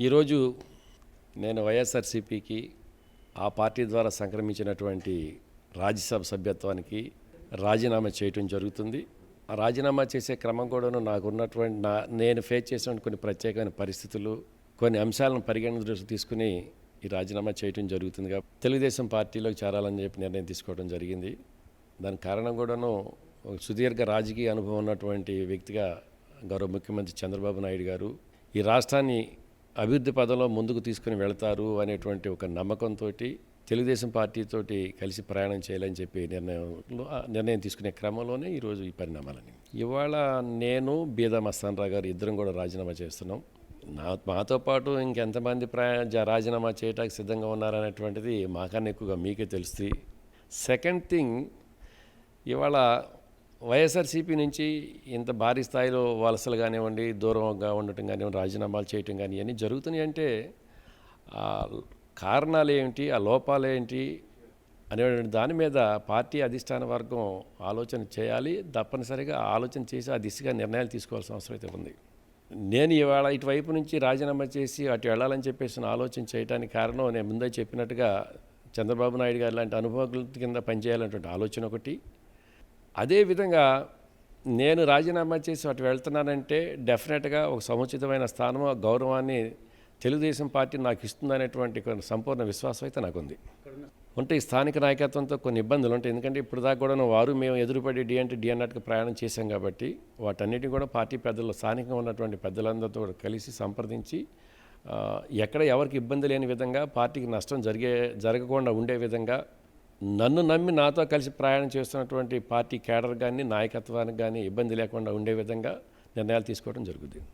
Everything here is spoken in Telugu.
ఈరోజు నేను వైఎస్ఆర్సీపీకి ఆ పార్టీ ద్వారా సంక్రమించినటువంటి రాజ్యసభ సభ్యత్వానికి రాజీనామా చేయటం జరుగుతుంది. ఆ రాజీనామా చేసే క్రమం కూడాను నాకు ఉన్నటువంటి నా నేను ఫేస్ చేసిన కొన్ని ప్రత్యేకమైన పరిస్థితులు కొన్ని అంశాలను పరిగణన దృష్టి తీసుకుని ఈ రాజీనామా చేయటం జరుగుతుంది కాబట్టి తెలుగుదేశం పార్టీలోకి చేరాలని చెప్పి నిర్ణయం తీసుకోవడం జరిగింది. దాని కారణం కూడాను సుదీర్ఘ రాజకీయ అనుభవం ఉన్నటువంటి వ్యక్తిగా గౌరవ ముఖ్యమంత్రి చంద్రబాబు నాయుడు గారు ఈ రాష్ట్రాన్ని అభివృద్ధి పదంలో ముందుకు తీసుకుని వెళతారు అనేటువంటి ఒక నమ్మకంతో తెలుగుదేశం పార్టీతోటి కలిసి ప్రయాణం చేయాలని చెప్పి నిర్ణయంలో నిర్ణయం తీసుకునే క్రమంలోనే ఈరోజు ఈ పరిణామాలని ఇవాళ నేను బీదా మస్తానరావు గారు ఇద్దరం కూడా రాజీనామా చేస్తున్నాం. నా మాతో పాటు ఇంకెంతమంది ప్రయా రాజీనామా చేయడానికి సిద్ధంగా ఉన్నారనేటువంటిది మాకన్నా ఎక్కువగా మీకే తెలుస్తుంది. సెకండ్ థింగ్ ఇవాళ వైఎస్ఆర్సీపీ నుంచి ఇంత భారీ స్థాయిలో వలసలు కానివ్వండి దూరంగా ఉండటం కానివ్వండి రాజీనామాలు చేయటం కానీ ఇవన్నీ జరుగుతున్నాయి అంటే కారణాలు ఏమిటి ఆ లోపాలు ఏంటి అనేటువంటి దాని మీద పార్టీ అధిష్టాన వర్గం ఆలోచన చేయాలి. తప్పనిసరిగా ఆలోచన చేసి ఆ దిశగా నిర్ణయాలు తీసుకోవాల్సిన అవసరం అయితే ఉంది. నేను ఇవాళ ఇటువైపు నుంచి రాజీనామా చేసి అటు వెళ్ళాలని చెప్పేసి ఆలోచన చేయడానికి కారణం నేను ముందే చెప్పినట్టుగా చంద్రబాబు నాయుడు గారు లాంటి అనుభవకుల కింద పనిచేయాలనేటువంటి ఆలోచన ఒకటి. అదేవిధంగా నేను రాజీనామా చేసి అటు వెళ్తున్నానంటే డెఫినెట్గా ఒక సముచితమైన స్థానం ఆ గౌరవాన్ని తెలుగుదేశం పార్టీ నాకు ఇస్తుందనేటువంటి కొన్ని సంపూర్ణ విశ్వాసం అయితే నాకు ఉంది ఉంటే ఈ స్థానిక నాయకత్వంతో కొన్ని ఇబ్బందులు ఉంటాయి. ఎందుకంటే ఇప్పుడు దాకా కూడా వారు మేము ఎదురుపడి డి అంటే డి అన్నట్టుగా ప్రయాణం చేశాం కాబట్టి వాటన్నిటిని కూడా పార్టీ పెద్దలు స్థానికంగా ఉన్నటువంటి పెద్దలందరితో కూడా కలిసి సంప్రదించి ఎక్కడ ఎవరికి ఇబ్బంది లేని విధంగా పార్టీకి నష్టం జరిగే జరగకుండా ఉండే విధంగా నన్ను నమ్మి నాతో కలిసి ప్రయాణం చేస్తున్నటువంటి పార్టీ కేడర్ కానీ నాయకత్వానికి కానీ ఇబ్బంది లేకుండా ఉండే విధంగా నిర్ణయాలు తీసుకోవడం జరుగుతుంది